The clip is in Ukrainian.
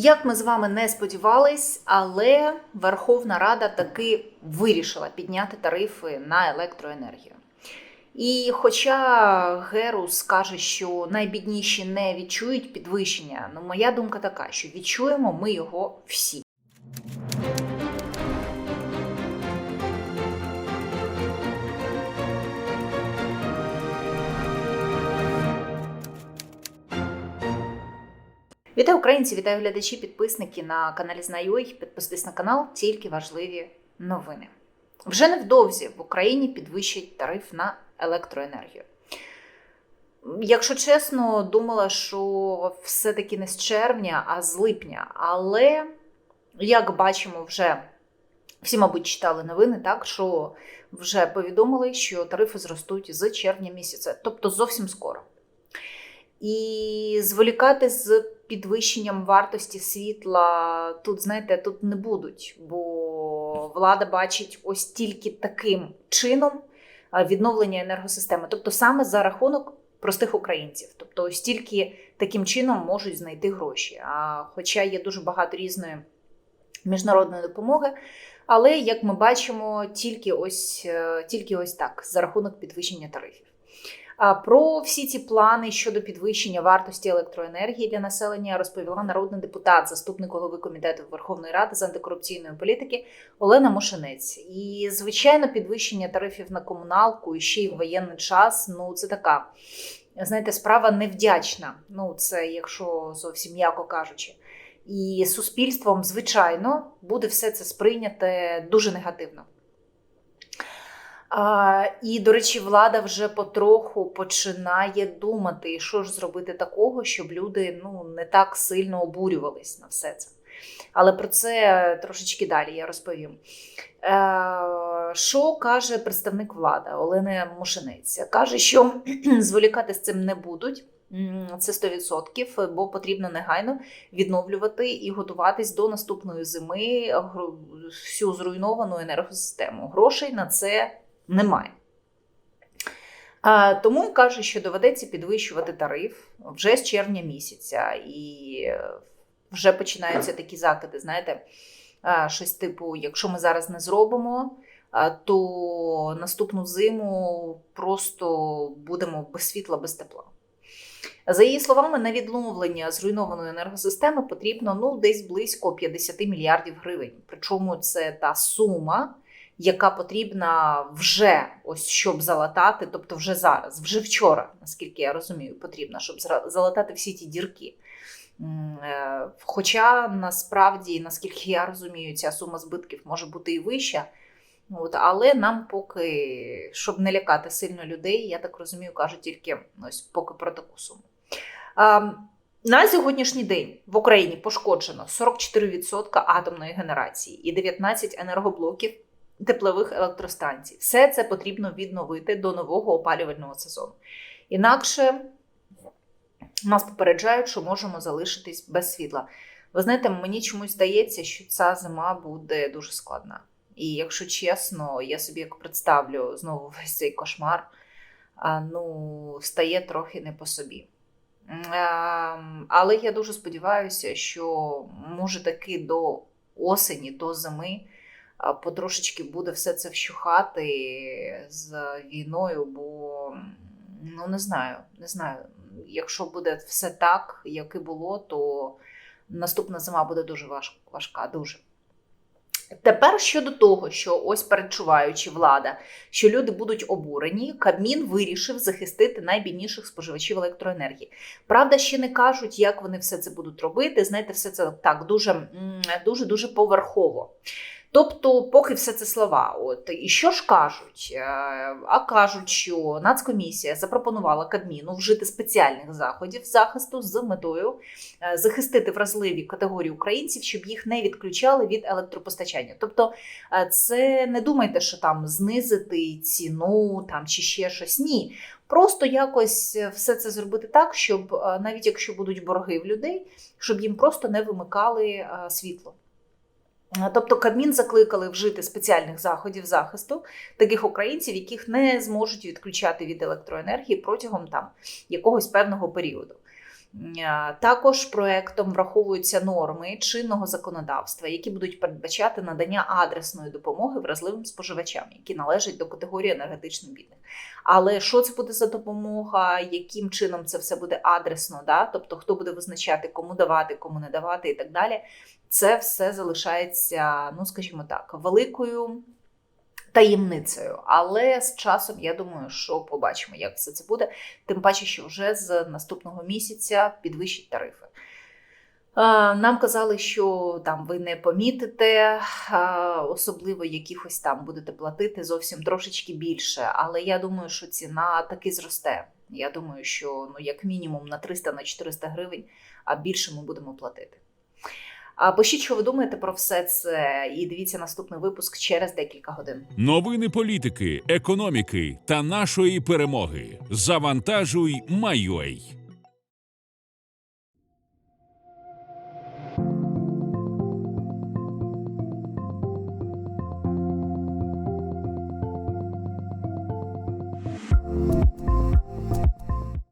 Як ми з вами не сподівались, але Верховна Рада таки вирішила підняти тарифи на електроенергію. І хоча Герус каже, що найбідніші не відчують підвищення, ну моя думка така, що відчуємо ми його всі. Вітаю українці, вітаю глядачі, підписники на каналі Знайой. Підписуйтесь на канал, тільки важливі новини. Вже невдовзі в Україні підвищать тариф на електроенергію. Якщо чесно, думала, що все-таки не з червня, а з липня. Але, як бачимо, вже всі, мабуть, читали новини, так що вже повідомили, що тарифи зростуть з червня місяця, тобто зовсім скоро. І зволікати з підвищенням вартості світла тут, знаєте, тут не будуть, бо влада бачить ось тільки таким чином відновлення енергосистеми, тобто саме за рахунок простих українців. Тобто, ось тільки таким чином можуть знайти гроші. А хоча є дуже багато різної міжнародної допомоги. Але, як ми бачимо, тільки ось, е, тільки ось так, за рахунок підвищення тарифів. Про всі ці плани щодо підвищення вартості електроенергії для населення розповіла народний депутат, заступник голови комітету Верховної Ради з антикорупційної політики Олена Мошенець. І звичайно, підвищення тарифів на комуналку і ще й в воєнний час. Ну це така, знаєте, справа невдячна. Ну це якщо зовсім м'яко кажучи. І суспільством, звичайно, буде все це сприйняте дуже негативно. А, І, до речі, влада вже потроху починає думати, що ж зробити такого, щоб люди ну, не так сильно обурювались на все це. Але про це трошечки далі я розповім. Е, Що каже представник влади Олена Мошенець? Каже, що зволікати з цим не будуть. Це 100%, бо потрібно негайно відновлювати і готуватись до наступної зими всю зруйновану енергосистему. Грошей на це немає. Тому каже, що доведеться підвищувати тариф вже з червня місяця, і вже починаються такі закиди. Знаєте, щось типу: якщо ми зараз не зробимо, то наступну зиму просто будемо без світла, без тепла. За її словами, на відновлення зруйнованої енергосистеми потрібно ну, десь близько 50 мільярдів гривень. Причому це та сума, яка потрібна вже ось щоб залатати, тобто вже зараз, вже вчора, наскільки я розумію, потрібна, щоб залатати всі ті дірки. Е, хоча насправді, наскільки я розумію, ця сума збитків може бути і вища. От, Але нам поки, щоб не лякати сильно людей, я так розумію, кажуть тільки ось поки про таку суму. А, на сьогоднішній день в Україні пошкоджено 44% атомної генерації і 19 енергоблоків теплових електростанцій. Все це потрібно відновити до нового опалювального сезону. Інакше нас попереджають, що можемо залишитись без світла. Ви знаєте, мені чомусь здається, що ця зима буде дуже складна. І якщо чесно, я собі як представлю знову весь цей кошмар, ну, стає трохи не по собі. Але я дуже сподіваюся, що може таки до осені, до зими потрошечки буде все це вщухати з війною, бо ну не знаю, не знаю. Якщо буде все так, як і було, то наступна зима буде дуже важка, дуже. Тепер щодо того, що ось передчуваючи влада, що люди будуть обурені, Кабмін вирішив захистити найбідніших споживачів електроенергії. Правда, ще не кажуть, як вони все це будуть робити. Знаєте, все це так дуже дуже дуже поверхово. Тобто, поки все це слова. От і що ж кажуть? Е, а кажуть, що Нацкомісія запропонувала Кабміну вжити спеціальних заходів захисту з метою е, захистити вразливі категорії українців, щоб їх не відключали від електропостачання. Тобто, е, це не думайте, що там знизити ціну там чи ще щось. Ні. Просто якось все це зробити так, щоб навіть якщо будуть борги в людей, щоб їм просто не вимикали світло. Тобто Кабмін закликали вжити спеціальних заходів захисту таких українців, яких не зможуть відключати від електроенергії протягом там якогось певного періоду. Е, Також проектом враховуються норми чинного законодавства, які будуть передбачати надання адресної допомоги вразливим споживачам, які належать до категорії енергетично бідних. Але що це буде за допомога, яким чином це все буде адресно, да? тобто хто буде визначати, кому давати, кому не давати і так далі. Це все залишається, ну скажімо так, великою таємницею. Але з часом я думаю, що побачимо, як все це буде. Тим паче, що вже з наступного місяця підвищать тарифи. Нам казали, що там ви не помітите, особливо якихось там будете платити зовсім трошечки більше. Але я думаю, що ціна таки зросте. Я думаю, що ну як мінімум на 300 на 400 гривень, а більше ми будемо платити. Пишіть, що ви думаєте про все це, і дивіться наступний випуск через декілька годин. Новини політики, економіки та нашої перемоги. Завантажуй, Майой.